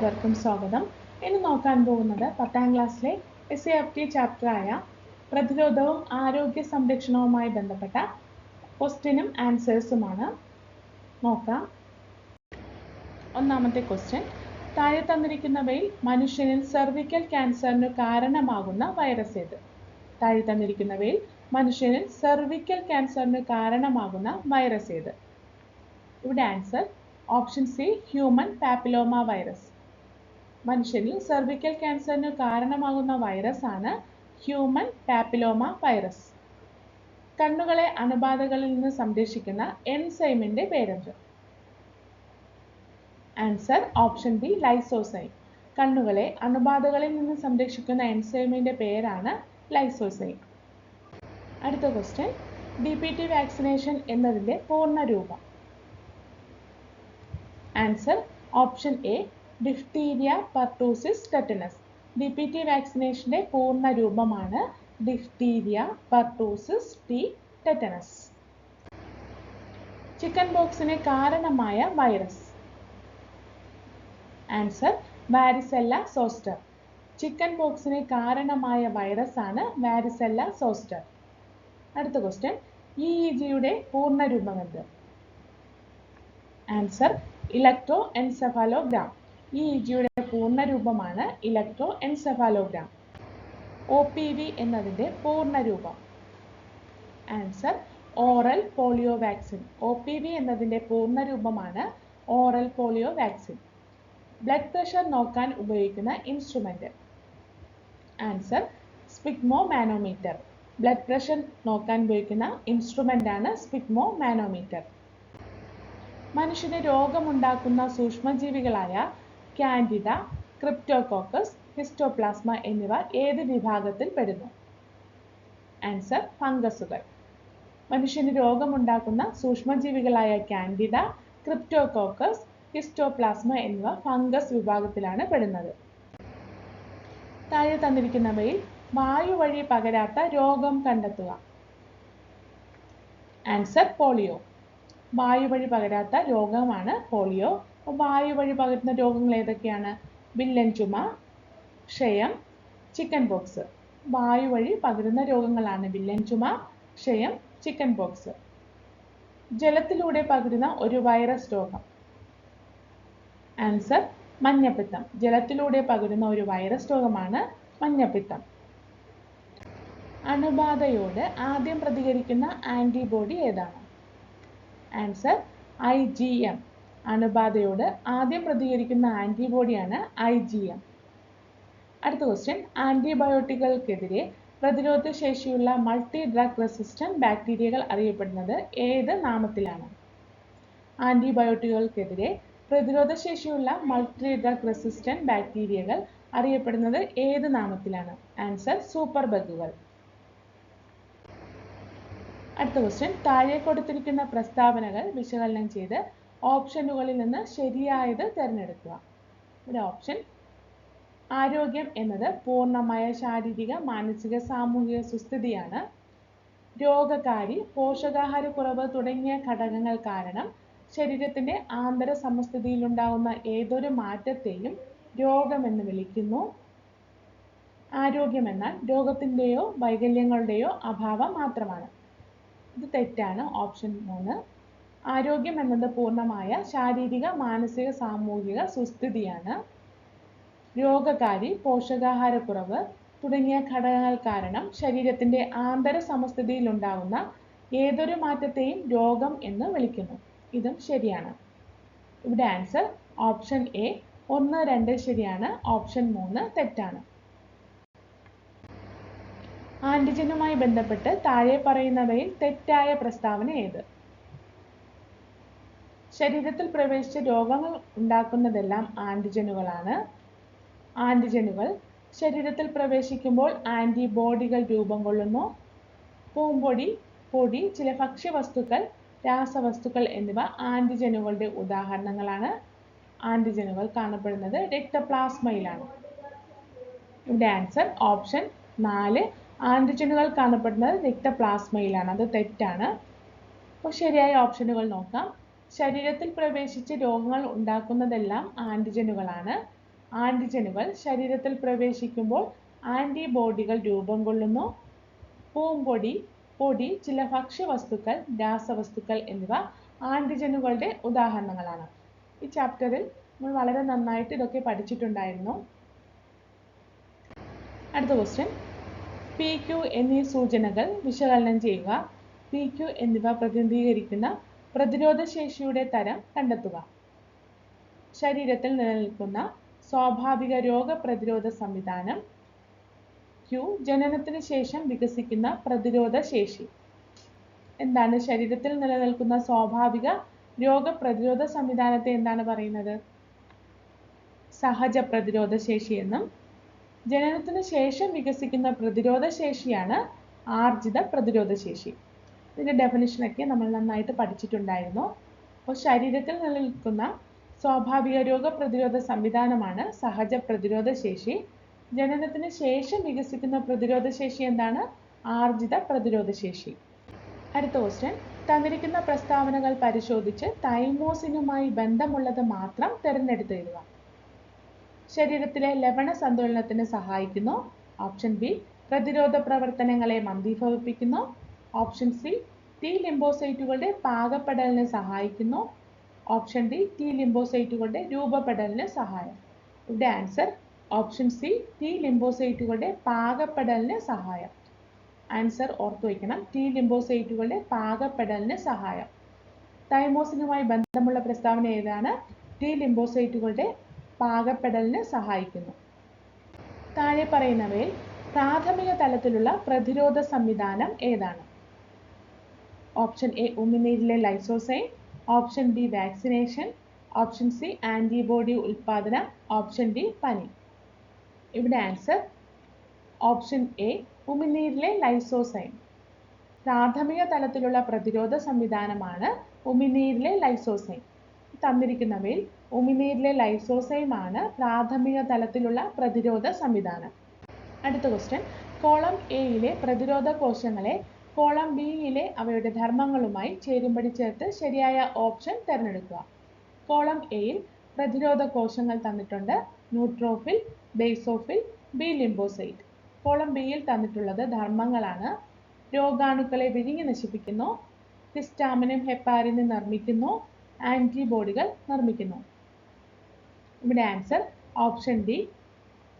എല്ലാവർക്കും സ്വാഗതം. ഇന്ന് നോക്കാൻ പോകുന്നത് പത്താം ക്ലാസ്സിലെ എസ് എ എഫ് ടി ചാപ്റ്ററായ പ്രതിരോധവും ആരോഗ്യ സംരക്ഷണവുമായി ബന്ധപ്പെട്ട ക്വസ്റ്റ്യനും ആൻസേഴ്സുമാണ് നോക്കാം. ഒന്നാമത്തെ ക്വസ്റ്റ്യൻ താഴെ തന്നിരിക്കുന്നവയിൽ മനുഷ്യനിൽ സെർവിക്കൽ ക്യാൻസറിന് കാരണമാകുന്ന വൈറസ് ഏത്? താഴെ തന്നിരിക്കുന്നവയിൽ മനുഷ്യനിൽ സെർവിക്കൽ ക്യാൻസറിന് കാരണമാകുന്ന വൈറസ് ഏത്? ഇവിടെ answer option C human papilloma virus മനുഷ്യനിൽ സെർവിക്കൽ ക്യാൻസറിന് കാരണമാകുന്ന വൈറസ് ആണ് ഹ്യൂമൻ പാപ്പിലോമ വൈറസ് കണ്ണുകളെ അണുബാധകളിൽ നിന്ന് സംരക്ഷിക്കുന്ന എൻസൈമിന്റെ പേരെന്ത് ആൻസർ ഓപ്ഷൻ ബി ലൈസോസൈം കണ്ണുകളെ അണുബാധകളിൽ നിന്ന് സംരക്ഷിക്കുന്ന എൻസൈമിന്റെ പേരാണ് ലൈസോസൈം അടുത്ത question D P T vaccination എന്നതിന്റെ പൂർണ രൂപം. Answer option A diphtheria pertussis tetanus D P T വാക്സിനേഷന്റെ പൂർണ രൂപമാണ് diphtheria pertussis T tetanus chicken ബോക്സിന് കാരണമായ virus answer varicella zoster chicken ബോക്സിന് കാരണമായ വൈറസ് ആണ് വാരിസെല്ല സോസ്റ്റർ അടുത്ത ക്വസ്റ്റ്യൻ ഇ ഇ ജിയുടെ പൂർണ രൂപം എന്ത്? ആൻസർ ഇലക്ട്രോ എൻസെഫാലോഗ്രാം ഈ ഇ ജിയുടെ പൂർണ രൂപമാണ് electroencephalogram O P V എന്നതിന്റെ പൂർണ രൂപം answer oral polio vaccine O P V എന്നതിന്റെ പൂർണ രൂപമാണ് oral polio vaccine blood pressure നോക്കാൻ ഉപയോഗിക്കുന്ന instrument answer sphygmomanometer blood pressure നോക്കാൻ ഉപയോഗിക്കുന്ന ഇൻസ്ട്രുമെന്റ് ആണ് സ്പിഗ്മോ മാനോമീറ്റർ മനുഷ്യന് രോഗമുണ്ടാക്കുന്ന സൂക്ഷ്മജീവികളായ കാൻഡിഡ ക്രിപ്റ്റോകോക്കസ് ഹിസ്റ്റോപ്ലാസ്മ എന്നിവ ഏത് വിഭാഗത്തിൽ പെടുന്നു? ആൻസർ ഫംഗസുകൾ. മനുഷ്യന് രോഗമുണ്ടാക്കുന്ന സൂക്ഷ്മജീവികളായ കാൻഡിഡ ക്രിപ്റ്റോകോക്കസ് ഹിസ്റ്റോപ്ലാസ്മ എന്നിവ ഫംഗസ് വിഭാഗത്തിലാണ് പെടുന്നത്. താഴെ തന്നിരിക്കുന്നവയിൽ വായു വഴി പകരാത്ത രോഗം കണ്ടെത്തുക. Answer polio. വായു വഴി പകരാത്ത രോഗമാണ് പോളിയോ. വായു വഴി പകരുന്ന രോഗങ്ങൾ ഏതൊക്കെയാണ്? വില്ലൻ ചുമ ക്ഷയം ചിക്കൻ പോക്സ് വായു വഴി പകരുന്ന രോഗങ്ങളാണ് വില്ലൻ ചുമ ക്ഷയം ചിക്കൻ പോക്സ് ജലത്തിലൂടെ പകരുന്ന ഒരു വൈറസ് രോഗം. ആൻസർ മഞ്ഞപ്പിത്തം. ജലത്തിലൂടെ പകരുന്ന ഒരു വൈറസ് രോഗമാണ് മഞ്ഞപ്പിത്തം. അണുബാധയോട് ആദ്യം പ്രതികരിക്കുന്ന ആന്റിബോഡി ഏതാണ്? ആൻസർ ഐ ജി എം അണുബാധയോട് ആദ്യം പ്രതികരിക്കുന്ന ആന്റിബോഡിയാണ് ഐ ജി എം. അടുത്ത ക്വസ്റ്റ്യൻ ആന്റിബയോട്ടിക്കുകൾക്കെതിരെ പ്രതിരോധ ശേഷിയുള്ള മൾട്ടി ഡ്രഗ് റെസിസ്റ്റന്റ് ബാക്ടീരിയകൾ അറിയപ്പെടുന്നത് ഏത് നാമത്തിലാണ്? ആന്റിബയോട്ടിക്കുകൾക്കെതിരെ പ്രതിരോധ ശേഷിയുള്ള മൾട്ടി ഡ്രഗ് റെസിസ്റ്റന്റ് ബാക്ടീരിയകൾ അറിയപ്പെടുന്നത് ഏത് നാമത്തിലാണ്? ആൻസർ സൂപ്പർ ബഗുകൾ. അടുത്ത ക്വസ്റ്റ്യൻ താഴെ കൊടുത്തിരിക്കുന്ന പ്രസ്താവനകൾ വിശകലനം ചെയ്ത് ഓപ്ഷനുകളിൽ നിന്ന് ശരിയായത് തിരഞ്ഞെടുക്കുക. ഇവിടെ ഓപ്ഷൻ ആരോഗ്യം എന്നത് പൂർണമായ ശാരീരിക മാനസിക സാമൂഹിക സുസ്ഥിതിയാണ്. രോഗകാരി പോഷകാഹാരക്കുറവ് തുടങ്ങിയ ഘടകങ്ങൾ കാരണം ശരീരത്തിന്റെ ആന്തര സമസ്ഥിതിയിലുണ്ടാകുന്ന ഏതൊരു മാറ്റത്തെയും രോഗമെന്ന് വിളിക്കുന്നു. ആരോഗ്യം എന്നാൽ രോഗത്തിന്റെയോ വൈകല്യങ്ങളുടെയോ അഭാവം മാത്രമാണ്. ഇത് തെറ്റാണ്. ഓപ്ഷൻ മൂന്ന് ആരോഗ്യം എന്നത് പൂർണമായ ശാരീരിക മാനസിക സാമൂഹിക സുസ്ഥിതിയാണ്. രോഗകാരി പോഷകാഹാരക്കുറവ് തുടങ്ങിയ ഘടകങ്ങൾ കാരണം ശരീരത്തിന്റെ ആന്തര സമസ്ഥിതിയിൽ ഉണ്ടാകുന്ന ഏതൊരു മാറ്റത്തെയും രോഗം എന്ന് വിളിക്കുന്നു. ഇതും ശരിയാണ്. ഇവിടെ ആൻസർ ഓപ്ഷൻ എ ഒന്ന് രണ്ട് ശരിയാണ്. ഓപ്ഷൻ മൂന്ന് തെറ്റാണ്. ആന്റിജനുമായി ബന്ധപ്പെട്ട് താഴെ പറയുന്നവയിൽ തെറ്റായ പ്രസ്താവന ഏത്? ശരീരത്തിൽ പ്രവേശിച്ച രോഗങ്ങൾ ഉണ്ടാക്കുന്നതെല്ലാം ആന്റിജനുകളാണ്. ആന്റിജനുകൾ ശരീരത്തിൽ പ്രവേശിക്കുമ്പോൾ ആന്റിബോഡികൾ രൂപം കൊള്ളുന്നു. പൂമ്പൊടി പൊടി ചില ഭക്ഷ്യവസ്തുക്കൾ രാസവസ്തുക്കൾ എന്നിവ ആന്റിജനുകളുടെ ഉദാഹരണങ്ങളാണ്. ആന്റിജനുകൾ കാണപ്പെടുന്നത് രക്തപ്ലാസ്മയിലാണ്. ഇവിടെ ആൻസർ ഓപ്ഷൻ നാല്. ആന്റിജനുകൾ കാണപ്പെടുന്നത് രക്തപ്ലാസ്മയിലാണ്. അത് തെറ്റാണ്. അപ്പോൾ ശരിയായ ഓപ്ഷനുകൾ നോക്കാം. ശരീരത്തിൽ പ്രവേശിച്ച് രോഗങ്ങൾ ഉണ്ടാക്കുന്നതെല്ലാം ആന്റിജനുകളാണ്. ആന്റിജനുകൾ ശരീരത്തിൽ പ്രവേശിക്കുമ്പോൾ ആന്റിബോഡികൾ രൂപം കൊള്ളുന്നു. പൂമ്പൊടി പൊടി ചില ഭക്ഷ്യവസ്തുക്കൾ രാസവസ്തുക്കൾ എന്നിവ ആന്റിജനുകളുടെ ഉദാഹരണങ്ങളാണ്. ഈ ചാപ്റ്ററിൽ നമ്മൾ വളരെ നന്നായിട്ട് ഇതൊക്കെ പഠിച്ചിട്ടുണ്ടായിരുന്നു. അടുത്ത ക്വസ്റ്റ്യൻ പി ക്യു എന്നീ സൂചനകൾ വിശകലനം ചെയ്യുക. പി ക്യു എന്നിവ പ്രതിനിധീകരിക്കുന്ന പ്രതിരോധ ശേഷിയുടെ തരം കണ്ടെത്തുക. ശരീരത്തിൽ നിലനിൽക്കുന്ന സ്വാഭാവിക രോഗപ്രതിരോധ സംവിധാനം. ക്യു ജനനത്തിന് ശേഷം വികസിക്കുന്ന പ്രതിരോധ ശേഷി എന്താണ്? ശരീരത്തിൽ നിലനിൽക്കുന്ന സ്വാഭാവിക രോഗപ്രതിരോധ സംവിധാനത്തെ എന്താണ് പറയുന്നത്? സഹജ പ്രതിരോധ ശേഷി എന്നും ജനനത്തിന് ശേഷം വികസിക്കുന്ന പ്രതിരോധ ശേഷിയാണ് ആർജിത പ്രതിരോധ ശേഷി ഇതിന്റെ ഡെഫിനിഷൻ ഒക്കെ നമ്മൾ നന്നായിട്ട് പഠിച്ചിട്ടുണ്ടായിരുന്നു. അപ്പോൾ ശരീരത്തിൽ നിലനിൽക്കുന്ന സ്വാഭാവിക രോഗപ്രതിരോധ സംവിധാനമാണ് സഹജ പ്രതിരോധ ശേഷി. ജനനത്തിന് ശേഷം വികസിക്കുന്ന പ്രതിരോധ ശേഷി എന്താണ്? ആർജിത പ്രതിരോധ ശേഷി. അടുത്ത ക്വസ്റ്റ്യൻ തന്നിരിക്കുന്ന പ്രസ്താവനകൾ പരിശോധിച്ച് തൈമോസിനുമായി ബന്ധമുള്ളത് മാത്രം തിരഞ്ഞെടുത്ത് എഴുതുക. ശരീരത്തിലെ ലവണ സന്തുലനത്തിന് സഹായിക്കുന്നു. ഓപ്ഷൻ ബി പ്രതിരോധ പ്രവർത്തനങ്ങളെ മന്ദീഭവിപ്പിക്കുന്നു. ഓപ്ഷൻ സി ടി ലിംബോസൈറ്റുകളുടെ പാകപ്പെടലിനെ സഹായിക്കുന്നു. ഓപ്ഷൻ ഡി ടി ലിംബോസൈറ്റുകളുടെ രൂപപ്പെടലിന് സഹായം. ഇവിടെ ആൻസർ ഓപ്ഷൻ സി ടി ലിംബോസൈറ്റുകളുടെ പാകപ്പെടലിന് സഹായം. ആൻസർ ഓർത്തു വയ്ക്കണം ടി ലിംബോസൈറ്റുകളുടെ പാകപ്പെടലിന് സഹായം. തൈമോസിനുമായി ബന്ധമുള്ള പ്രസ്താവന ഏതാണ്? ടി ലിംബോസൈറ്റുകളുടെ പാകപ്പെടലിന് സഹായിക്കുന്നു. താഴെ പറയുന്നവയിൽ പ്രാഥമിക തലത്തിലുള്ള പ്രതിരോധ സംവിധാനം ഏതാണ്? Option A ഉമിനീരിലെ lysozyme option B vaccination option C antibody ഉൽപാദനം ഓപ്ഷൻ ഡി പനി. ഇവിടെ ആൻസർ ഓപ്ഷൻ എ ഉമിനീരിലെ ലൈസോസൈം പ്രാഥമിക തലത്തിലുള്ള പ്രതിരോധ സംവിധാനമാണ് ഉമിനീരിലെ ലൈസോസൈം തന്നിരിക്കുന്നവയിൽ ഉമിനീരിലെ ലൈസോസൈം ആണ് പ്രാഥമിക തലത്തിലുള്ള പ്രതിരോധ സംവിധാനം. അടുത്ത ക്വസ്റ്റ്യൻ കോളം എയിലെ പ്രതിരോധ കോശങ്ങളെ കോളം ബിയിലെ അവയുടെ ധർമ്മങ്ങളുമായി ചേരുംപടി ചേർത്ത് ശരിയായ ഓപ്ഷൻ തിരഞ്ഞെടുക്കുക. കോളം എയിൽ പ്രതിരോധ കോശങ്ങൾ തന്നിട്ടുണ്ട്. Neutrophil basophil B lymphocyte. Column ബിയിൽ തന്നിട്ടുള്ളത് ധർമ്മങ്ങളാണ്. രോഗാണുക്കളെ വിഴുങ്ങി നശിപ്പിക്കുന്നു. ഹിസ്റ്റാമിനും ഹെപ്പാരിനും നിർമ്മിക്കുന്നു. ആന്റിബോഡികൾ നിർമ്മിക്കുന്നു. ഇവിടെ ആൻസർ ഓപ്ഷൻ ഡി.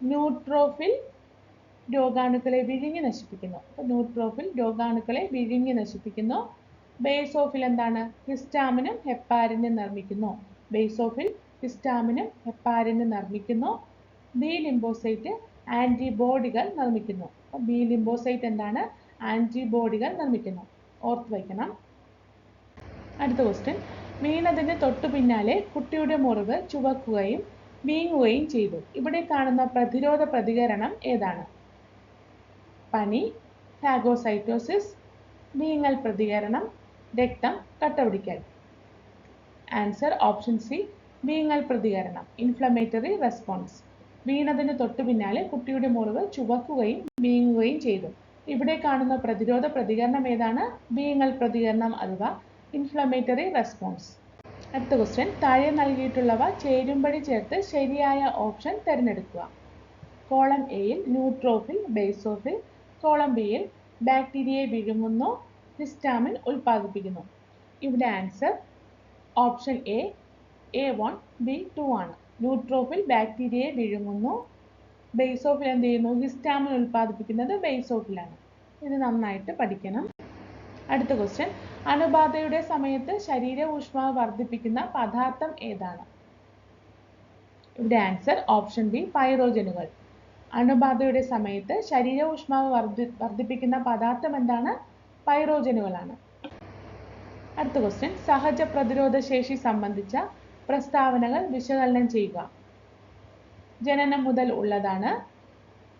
ന്യൂട്രോഫിൽ രോഗാണുക്കളെ വിഴുങ്ങി നശിപ്പിക്കുന്നു. അപ്പോൾ ന്യൂട്രോഫിൽ രോഗാണുക്കളെ വിഴുങ്ങി നശിപ്പിക്കുന്നു. ബേസോഫിൽ എന്താണ്? ഹിസ്റ്റാമിനും ഹെപ്പാരിനും നിർമ്മിക്കുന്നു. ബേസോഫിൽ ഹിസ്റ്റാമിനും ഹെപ്പാരിനും നിർമ്മിക്കുന്നു. ബി ലിംബോസൈറ്റ് ആന്റിബോഡികൾ നിർമ്മിക്കുന്നു. അപ്പോൾ ബി ലിംബോസൈറ്റ് എന്താണ്? ആന്റിബോഡികൾ നിർമ്മിക്കുന്നു. ഓർത്ത് വയ്ക്കണം. അടുത്ത ക്വസ്റ്റ്യൻ വീണതിന് തൊട്ടു പിന്നാലെ കുട്ടിയുടെ മുറിവ് ചുവക്കുകയും വീങ്ങുകയും ചെയ്തു. ഇവിടെ കാണുന്ന പ്രതിരോധ പ്രതികരണം ഏതാണ്? പനി ഫാഗോസൈറ്റോസിസ് വീങ്ങൽ പ്രതികരണം രക്തം കട്ടപിടിക്കൽ. ആൻസർ ഓപ്ഷൻ സി വീങ്ങൽ പ്രതികരണം ഇൻഫ്ലമേറ്ററി റെസ്പോൺസ് വീണതിന് തൊട്ടു പിന്നാലെ കുട്ടിയുടെ മുറിവ് ചുവക്കുകയും വീങ്ങുകയും ചെയ്തു. ഇവിടെ കാണുന്ന പ്രതിരോധ പ്രതികരണം ഏതാണ്? വീങ്ങൽ പ്രതികരണം അഥവാ ഇൻഫ്ലമേറ്ററി റെസ്പോൺസ് അടുത്ത ക്വസ്റ്റ്യൻ താഴെ നൽകിയിട്ടുള്ളവ ചേരുമ്പടി ചേർത്ത് ശരിയായ ഓപ്ഷൻ തിരഞ്ഞെടുക്കുക. കോളം എയിൽ ന്യൂട്രോഫിൽ ബേസോഫിൽ കോളം ബിയിൽ ബാക്ടീരിയയെ വിഴുങ്ങുന്നു ഹിസ്റ്റാമിൻ ഉൽപ്പാദിപ്പിക്കുന്നു ഇവിടെ answer option A A one B two ആണ്. ന്യൂട്രോഫിൽ ബാക്ടീരിയയെ വിഴുങ്ങുന്നു ബേസോഫിൽ എന്ത് ചെയ്യുന്നു? ഹിസ്റ്റാമിൻ ഉൽപ്പാദിപ്പിക്കുന്നത് ബേസോഫിലാണ് ഇത് നന്നായിട്ട് പഠിക്കണം. അടുത്ത ക്വസ്റ്റ്യൻ അണുബാധയുടെ സമയത്ത് ശരീര ഊഷ്മാവ് വർദ്ധിപ്പിക്കുന്ന പദാർത്ഥം ഏതാണ്? ഇവിടെ ആൻസർ ഓപ്ഷൻ ബി പൈറോജനുകൾ അണുബാധയുടെ സമയത്ത് ശരീര ഊഷ്മാവ് വർദ്ധി വർദ്ധിപ്പിക്കുന്ന പദാർത്ഥം എന്താണ്? പൈറോജനുകളാണ്. അടുത്ത ക്വസ്റ്റ്യൻ സഹജ പ്രതിരോധ ശേഷി സംബന്ധിച്ച പ്രസ്താവനകൾ വിശകലനം ചെയ്യുക. ജനനം മുതൽ ഉള്ളതാണ്.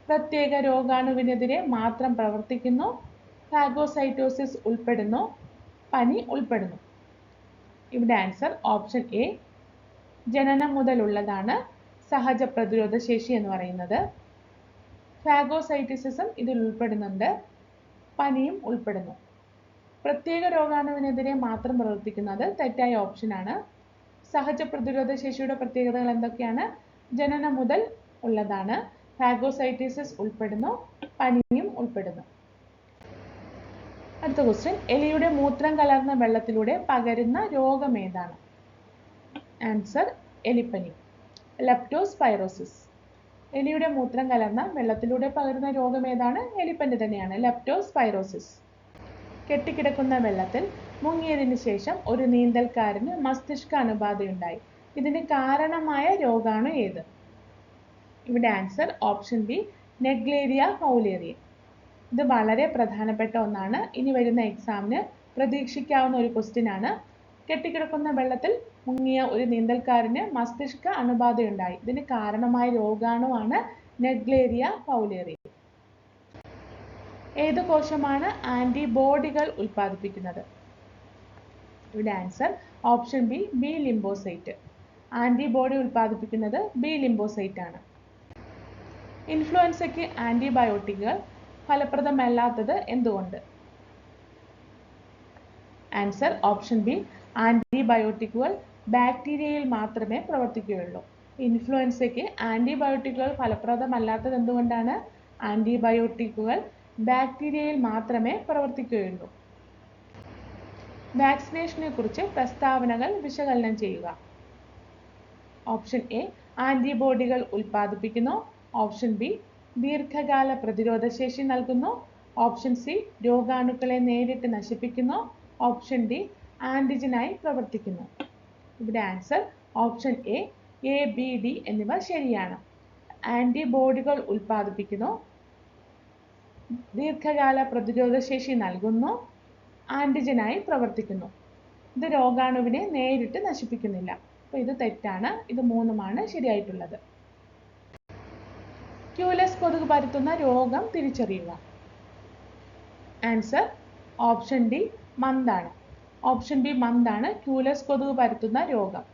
പ്രത്യേക രോഗാണുവിനെതിരെ മാത്രം പ്രവർത്തിക്കുന്നു. ഫാഗോസൈറ്റോസിസ് ഉൾപ്പെടുന്നു. പനി ഉൾപ്പെടുന്നു. ഇവിടെ ആൻസർ ഓപ്ഷൻ എ ജനനം മുതൽ ഉള്ളതാണ് സഹജ പ്രതിരോധ ശേഷി എന്ന് പറയുന്നത്. ഫാഗോസൈറ്റിസിസും ഇതിൽ ഉൾപ്പെടുന്നുണ്ട്. പനിയും ഉൾപ്പെടുന്നു. പ്രത്യേക രോഗാണുവിനെതിരെ മാത്രം പ്രവർത്തിക്കുന്നത് തെറ്റായ ഓപ്ഷനാണ് സഹജ പ്രതിരോധ ശേഷിയുടെ പ്രത്യേകതകൾ എന്തൊക്കെയാണ്? ജനനം മുതൽ ഉള്ളതാണ്. ഫാഗോസൈറ്റിസിസ് ഉൾപ്പെടുന്നു പനിയും ഉൾപ്പെടുന്നു. അടുത്ത ക്വസ്റ്റ്യൻ എലിയുടെ മൂത്രം കലർന്ന വെള്ളത്തിലൂടെ പകരുന്ന രോഗം ഏതാണ്? ആൻസർ എലിപ്പനി. ലെപ്റ്റോസ്പൈറോസിസ് എലിയുടെ മൂത്രം കലർന്ന വെള്ളത്തിലൂടെ പകരുന്ന രോഗം ഏതാണ്? എലിപ്പനി തന്നെയാണ്. ലെപ്റ്റോസ്പൈറോസിസ് കെട്ടിക്കിടക്കുന്ന വെള്ളത്തിൽ മുങ്ങിയതിനു ശേഷം ഒരു നീന്തൽക്കാരന് മസ്തിഷ്ക അണുബാധയുണ്ടായി. ഇതിന് കാരണമായ രോഗാണു ഏത്? ഇവിടെ answer option B Naegleria fowleri ഇത് വളരെ പ്രധാനപ്പെട്ട ഒന്നാണ്. ഇനി വരുന്ന എക്സാമിന് പ്രതീക്ഷിക്കാവുന്ന ഒരു ക്വസ്റ്റ്യൻ ആണ്. കെട്ടിക്കിടക്കുന്ന വെള്ളത്തിൽ മുങ്ങിയ ഒരു നീന്തൽക്കാരന് മസ്തിഷ്ക അണുബാധയുണ്ടായി. ഇതിന് കാരണമായ രോഗാണുവാണ് നെഗ്ലേരിയ പൗലേറിയ ഏത് കോശമാണ് ആന്റിബോഡികൾ ഉൽപ്പാദിപ്പിക്കുന്നത്? ഇവിടെ answer option B B lymphocyte. Antibody ഉൽപ്പാദിപ്പിക്കുന്നത് ബി ലിംബോസൈറ്റ് ആണ് ഇൻഫ്ലുവൻസയ്ക്ക് ആന്റിബയോട്ടിക്കുകൾ ഫലപ്രദമല്ലാത്തത് എന്തുകൊണ്ട്? ആൻസർ ഓപ്ഷൻ ബി ആന്റിബയോട്ടിക്കുകൾ ബാക്ടീരിയയിൽ മാത്രമേ പ്രവർത്തിക്കുകയുള്ളൂ. ഇൻഫ്ലുവൻസയ്ക്ക് ആന്റിബയോട്ടിക്കുകൾ ഫലപ്രദമല്ലാത്തത് എന്തുകൊണ്ടാണ് ആന്റിബയോട്ടിക്കുകൾ ബാക്ടീരിയയിൽ മാത്രമേ പ്രവർത്തിക്കുകയുള്ളൂ? വാക്സിനേഷനെ കുറിച്ച് പ്രസ്താവനകൾ വിശകലനം ചെയ്യുക. ഓപ്ഷൻ എ ആന്റിബോഡികൾ ഉൽപ്പാദിപ്പിക്കുന്നു. ഓപ്ഷൻ ബി ദീർഘകാല പ്രതിരോധ ശേഷി നൽകുന്നു. ഓപ്ഷൻ സി രോഗാണുക്കളെ നേരിട്ട് നശിപ്പിക്കുന്നു. ഓപ്ഷൻ ഡി ആന്റിജനായി പ്രവർത്തിക്കുന്നു. ഇവിടെ answer option A A B D എന്നിവ ശരിയാണ്. ആന്റിബോഡികൾ ഉൽപ്പാദിപ്പിക്കുന്നു ദീർഘകാല പ്രതിരോധശേഷി നൽകുന്നു. ആന്റിജനായി പ്രവർത്തിക്കുന്നു. ഇത് രോഗാണുവിനെ നേരിട്ട് നശിപ്പിക്കുന്നില്ല. അപ്പോൾ ഇത് തെറ്റാണ്. ഇത് മൂന്നുമാണ് ശരിയായിട്ടുള്ളത്. ക്യൂലസ് കൊതുക് പരത്തുന്ന രോഗം തിരിച്ചറിയുക. ആൻസർ ഓപ്ഷൻ ഡി മന്താണ് ഓപ്ഷൻ ബി മന്താണ് ക്യൂലസ് കൊതുക് പരത്തുന്ന രോഗം.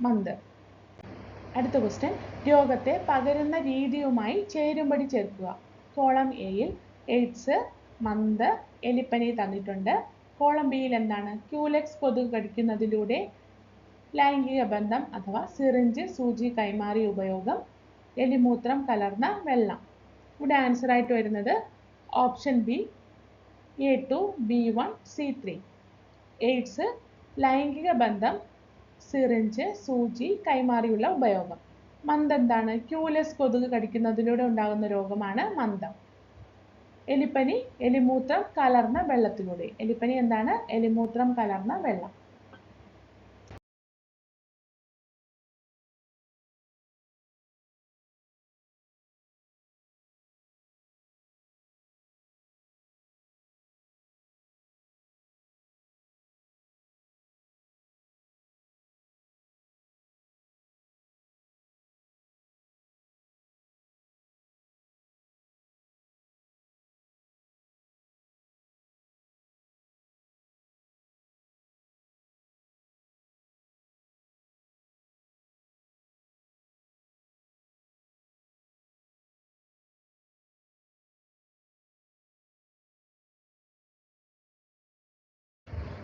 മന്ത്. അടുത്ത ക്വസ്റ്റ്യൻ രോഗത്തെ പകരുന്ന രീതിയുമായി ചേരുംപടി ചേർക്കുക. കോളം എയിൽ എയ്ഡ്സ് മന്ത് എലിപ്പനി തന്നിട്ടുണ്ട്. കോളം ബിയിൽ എന്താണ്? ക്യൂലെക്സ് കൊതുക് കടിക്കുന്നതിലൂടെ ലൈംഗിക ബന്ധം അഥവാ സിറിഞ്ച് സൂചി കൈമാറിയ ഉപയോഗം എലിമൂത്രം കലർന്ന വെള്ളം. ഇവിടെ ആൻസർ ആയിട്ട് വരുന്നത് option B A two B one C three AIDS ലൈംഗിക ബന്ധം സിറിഞ്ച് സൂചി കൈമാറിയുള്ള ഉപയോഗം. മന്ത് എന്താണ്? ക്യൂലെസ് കൊതുക് കടിക്കുന്നതിലൂടെ ഉണ്ടാകുന്ന രോഗമാണ് മന്ദം. എലിപ്പനി എലിമൂത്രം കലർന്ന വെള്ളത്തിലൂടെ. എലിപ്പനി എന്താണ്? എലിമൂത്രം കലർന്ന വെള്ളം.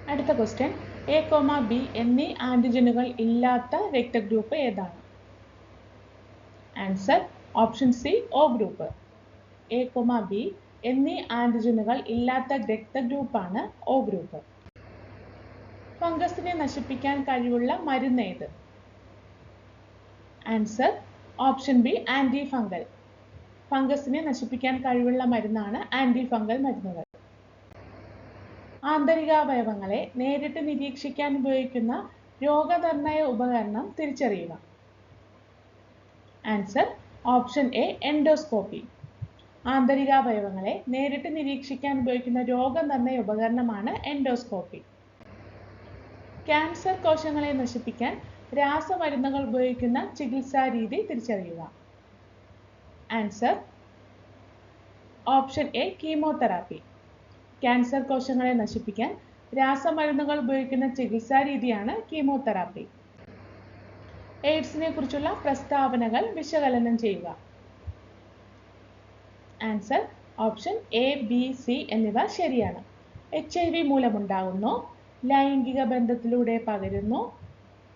അടുത്ത ക്വസ്റ്റ്യൻ എ കോമ ബി എന്നീ ആന്റിജനുകൾ ഇല്ലാത്ത രക്തഗ്രൂപ്പ് ഏതാണ്? Answer option C O group A comma B എന്നീ ആന്റിജനുകൾ ഇല്ലാത്ത രക്തഗ്രൂപ്പാണ് ഒ ഗ്രൂപ്പ് ഫംഗസിനെ നശിപ്പിക്കാൻ കഴിവുള്ള മരുന്ന് ഏത്? Answer option B anti fungal ഫംഗസിനെ നശിപ്പിക്കാൻ കഴിവുള്ള മരുന്നാണ് ആന്റി ഫംഗൽ മരുന്നുകൾ. ആന്തരികാവയവങ്ങളെ നേരിട്ട് നിരീക്ഷിക്കാൻ ഉപയോഗിക്കുന്ന രോഗനിർണയ ഉപകരണം തിരിച്ചറിയുക. ആൻസർ ഓപ്ഷൻ എ എൻഡോസ്കോപ്പി ആന്തരികാവയവങ്ങളെ നേരിട്ട് നിരീക്ഷിക്കാൻ ഉപയോഗിക്കുന്ന രോഗനിർണയ ഉപകരണമാണ് എൻഡോസ്കോപ്പി ക്യാൻസർ കോശങ്ങളെ നശിപ്പിക്കാൻ രാസമരുന്നുകൾ ഉപയോഗിക്കുന്ന ചികിത്സാ രീതി തിരിച്ചറിയുക. Answer option A chemotherapy cancer കോശങ്ങളെ നശിപ്പിക്കാൻ രാസമരുന്നുകൾ ഉപയോഗിക്കുന്ന ചികിത്സാ രീതിയാണ് കീമോതെറാപ്പി. എയ്ഡ്സിനെ കുറിച്ചുള്ള പ്രസ്താവനകൾ വിശകലനം ചെയ്യുക. Answer option A B C എന്നിവ ശരിയാണ്. എച്ച് ഐ വി മൂലമുണ്ടാകുന്നു ലൈംഗിക ബന്ധത്തിലൂടെ പകരുന്നു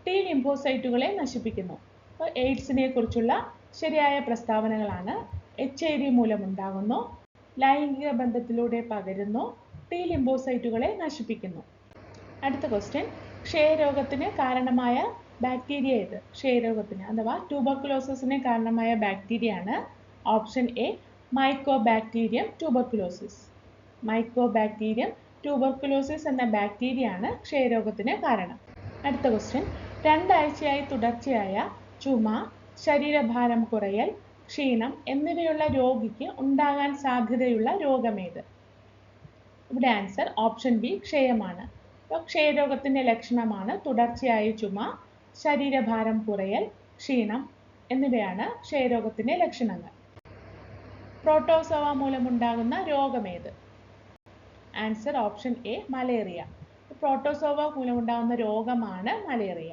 ടി ലിംഫോസൈറ്റുകളെ നശിപ്പിക്കുന്നു. അപ്പോൾ എയ്ഡ്സിനെ കുറിച്ചുള്ള ശരിയായ പ്രസ്താവനകളാണ് എച്ച് ഐ വി മൂലമുണ്ടാകുന്നു ലൈംഗിക ബന്ധത്തിലൂടെ പകരുന്നു. ടി ലിംബോസൈറ്റുകളെ നശിപ്പിക്കുന്നു. അടുത്ത ക്വസ്റ്റ്യൻ ക്ഷയരോഗത്തിന് കാരണമായ ബാക്ടീരിയ ഏത്? ക്ഷയരോഗത്തിന് അഥവാ ട്യൂബർക്കുലോസിന് കാരണമായ ബാക്ടീരിയ ആണ്. Option A mycobacterium tuberculosis mycobacterium tuberculosis എന്ന ബാക്ടീരിയ ആണ് ക്ഷയരോഗത്തിന് കാരണം. അടുത്ത ക്വസ്റ്റ്യൻ രണ്ടാഴ്ചയായി തുടർച്ചയായ ചുമ ശരീരഭാരം കുറയൽ ക്ഷീണം എന്നിവയുള്ള രോഗിക്ക് ഉണ്ടാകാൻ സാധ്യതയുള്ള രോഗമേത്? ഇവിടെ ആൻസർ ഓപ്ഷൻ ബി ക്ഷയമാണ്. അപ്പോൾ ക്ഷയരോഗത്തിന്റെ ലക്ഷണമാണ് തുടർച്ചയായ ചുമ ശരീരഭാരം കുറയൽ ക്ഷീണം എന്നിവയാണ് ക്ഷയരോഗത്തിന്റെ ലക്ഷണങ്ങൾ. പ്രോട്ടോസോവ മൂലമുണ്ടാകുന്ന രോഗമേത്? Answer option A malaria. Protozoa മൂലമുണ്ടാകുന്ന രോഗമാണ് മലേറിയ.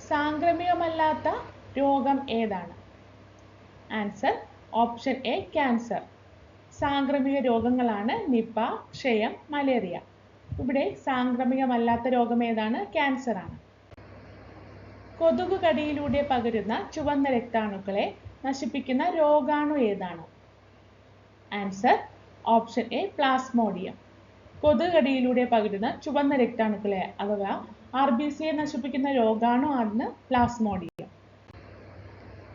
സാംക്രമികമല്ലാത്ത രോഗം ഏതാണ്? ആൻസർ ഓപ്ഷൻ എ ക്യാൻസർ സാംക്രമിക രോഗങ്ങളാണ് നിപ്പ ക്ഷയം മലേറിയ. ഇവിടെ സാംക്രമികമല്ലാത്ത രോഗം ഏതാണ്? ക്യാൻസർ ആണ്. കൊതുക് പകരുന്ന ചുവന്ന രക്താണുക്കളെ നശിപ്പിക്കുന്ന രോഗാണു ഏതാണ്? ആൻസർ ഓപ്ഷൻ എ പ്ലാസ്മോഡിയം കൊതുക് കടിയിലൂടെ പകരുന്ന ചുവന്ന രക്താണുക്കളെ അഥവാ ആർ ബി സിയെ നശിപ്പിക്കുന്ന രോഗാണു ആണ് പ്ലാസ്മോഡിയം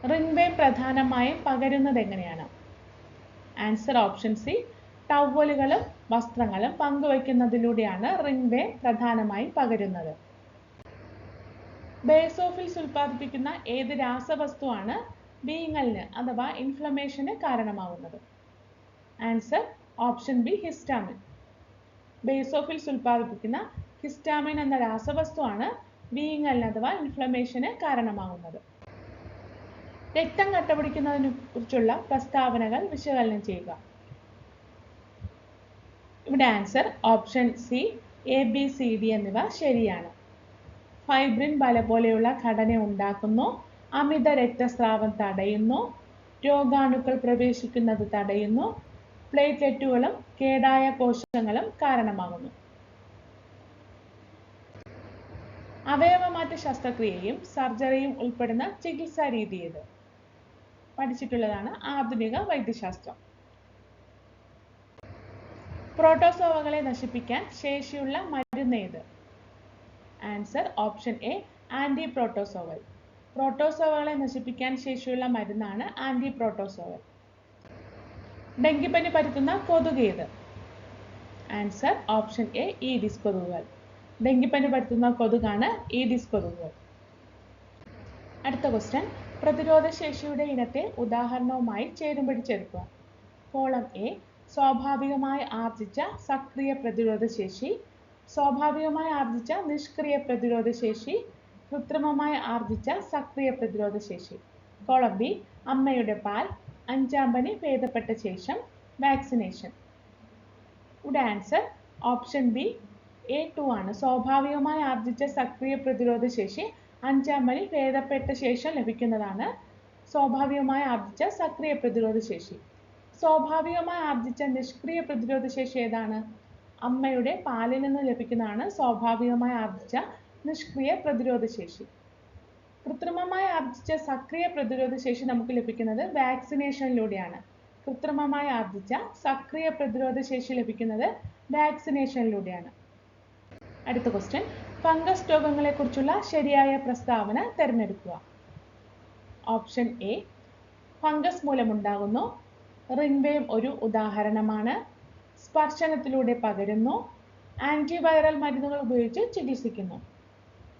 റിംഗ്വേം പ്രധാനമായും പകരുന്നത് എങ്ങനെയാണ്? ആൻസർ ഓപ്ഷൻ സി ടവലുകളും വസ്ത്രങ്ങളും പങ്കുവയ്ക്കുന്നതിലൂടെയാണ് റിൻവേ പ്രധാനമായും പകരുന്നത്. ബേസോഫിൽസ് ഉൽപ്പാദിപ്പിക്കുന്ന ഏത് രാസവസ്തുവാണ് വീങ്ങലിന് അഥവാ ഇൻഫ്ലമേഷന് കാരണമാവുന്നത്? Answer option B histamine basophils ഉൽപ്പാദിപ്പിക്കുന്ന ഹിസ്റ്റാമിൻ എന്ന രാസവസ്തുവാണ് വീങ്ങലിന് അഥവാ ഇൻഫ്ലമേഷന് കാരണമാകുന്നത് രക്തം കട്ടപിടിക്കുന്നതിനെ കുറിച്ചുള്ള പ്രസ്താവനകൾ വിശകലനം ചെയ്യുക. ഇവിടെ answer option C A B C D എന്നിവ ശരിയാണ്. ഫൈബ്രിൻ ബല പോലെയുള്ള ഘടന ഉണ്ടാക്കുന്നു. അമിത രക്തസ്രാവം തടയുന്നു. രോഗാണുക്കൾ പ്രവേശിക്കുന്നത് തടയുന്നു. പ്ലേറ്റ്ലെറ്റുകളും കേടായ കോശങ്ങളും കാരണമാകുന്നു. അവയവമാറ്റ ശസ്ത്രക്രിയയും സർജറിയും ഉൾപ്പെടുന്ന ചികിത്സാ രീതി ഏത്? പഠിച്ചിട്ടുള്ളതാണ് ആധുനിക വൈദ്യശാസ്ത്രം. പ്രോട്ടോസോവകളെ നശിപ്പിക്കാൻ ശേഷിയുള്ള മരുന്ന് ഏത്? Answer option A anti protozoal പ്രോട്ടോസോവകളെ നശിപ്പിക്കാൻ ശേഷിയുള്ള മരുന്നാണ് ആന്റി പ്രോട്ടോസോവൽ ഡെങ്കിപ്പനി പരത്തുന്ന കൊതുക് ഏത്? ആൻസർ ഓപ്ഷൻ എ ഈഡിസ് കൊതുകുകൾ. ഡെങ്കിപ്പനി പരത്തുന്ന കൊതുകാണ് ഈഡിസ് കൊതുകുകൾ. അടുത്ത ക്വസ്റ്റ്യൻ പ്രതിരോധ ശേഷിയുടെ ഇനത്തെ ഉദാഹരണവുമായി ചേരും പിടിച്ചെടുക്കുക. കോളം എ സ്വാഭാവികമായി ആർജിച്ച സക്രിയ പ്രതിരോധ ശേഷി സ്വാഭാവികമായി ആർജിച്ച നിഷ്ക്രിയ പ്രതിരോധ ശേഷി കൃത്രിമമായി ആർജിച്ച സക്രിയ പ്രതിരോധ ശേഷി കോളം ബി അമ്മയുടെ പാൽ. അഞ്ചാം പനി ഭേദപ്പെട്ട ശേഷം വാക്സിനേഷൻ. ഇവിടെ answer option B A two ആണ്. സ്വാഭാവികമായി ആർജിച്ച സക്രിയ പ്രതിരോധ ശേഷി അഞ്ചാം പനി ഭേദപ്പെട്ട ശേഷം ലഭിക്കുന്നതാണ്. സ്വാഭാവികമായി ആർജിച്ച സക്രിയ പ്രതിരോധ ശേഷി. സ്വാഭാവികമായി ആർജിച്ച നിഷ്ക്രിയ പ്രതിരോധ ശേഷി ഏതാണ്? അമ്മയുടെ പാലിൽ നിന്ന് ലഭിക്കുന്നതാണ് സ്വാഭാവികമായി ആർജിച്ച നിഷ്ക്രിയ പ്രതിരോധ ശേഷി. കൃത്രിമമായി ആർജിച്ച സക്രിയ പ്രതിരോധ ശേഷി നമുക്ക് ലഭിക്കുന്നത് വാക്സിനേഷനിലൂടെയാണ്. കൃത്രിമമായി ആർജിച്ച സക്രിയ പ്രതിരോധ ശേഷി ലഭിക്കുന്നത് വാക്സിനേഷനിലൂടെയാണ്. അടുത്ത ക്വസ്റ്റ്യൻ ഫംഗസ് രോഗങ്ങളെക്കുറിച്ചുള്ള ശരിയായ പ്രസ്താവന തിരഞ്ഞെടുക്കുക. ഓപ്ഷൻ എ ഫംഗസ് മൂലമുണ്ടാകുന്നു. റിൻവേം ഒരു ഉദാഹരണമാണ്. സ്പർശനത്തിലൂടെ പകരുന്നു. ആന്റിവൈറൽ മരുന്നുകൾ ഉപയോഗിച്ച് ചികിത്സിക്കുന്നു.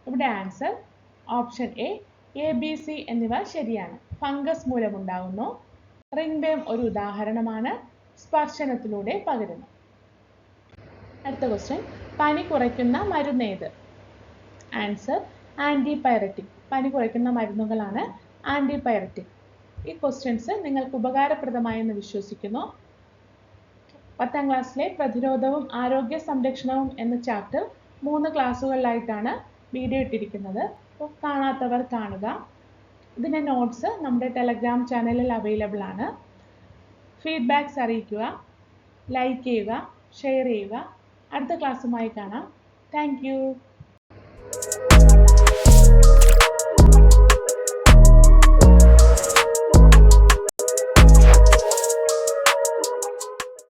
ഇവിടെ answer option A A B C എന്നിവ ശരിയാണ്. ഫംഗസ് മൂലമുണ്ടാകുന്നു. റിംഗ്വേം ഒരു ഉദാഹരണമാണ്. സ്പർശനത്തിലൂടെ പകരുന്നു. അടുത്ത ക്വസ്റ്റ്യൻ പനി കുറയ്ക്കുന്ന മരുന്ന് ഏത്? ആൻസർ ആന്റിപയററ്റിക് പനി കുറയ്ക്കുന്ന മരുന്നുകളാണ് ആന്റിപയററ്റിക് ഈ ക്വസ്റ്റ്യൻസ് നിങ്ങൾക്ക് ഉപകാരപ്രദമായെന്ന് വിശ്വസിക്കുന്നു. പത്താം ക്ലാസ്സിലെ പ്രതിരോധവും ആരോഗ്യ സംരക്ഷണവും എന്ന ചാപ്റ്റർ മൂന്ന് ക്ലാസ്സുകളിലായിട്ടാണ് വീഡിയോ ഇട്ടിരിക്കുന്നത്. അപ്പോൾ കാണാത്തവർ കാണുക. ഇതിന്റെ നോട്ട്സ് നമ്മുടെ ടെലഗ്രാം ചാനലിൽ അവൈലബിൾ ആണ്. ഫീഡ്ബാക്ക്സ് അറിയിക്കുക. ലൈക്ക് ചെയ്യുക. ഷെയർ ചെയ്യുക. അടുത്ത ക്ലാസ്സുമായി കാണാം. താങ്ക്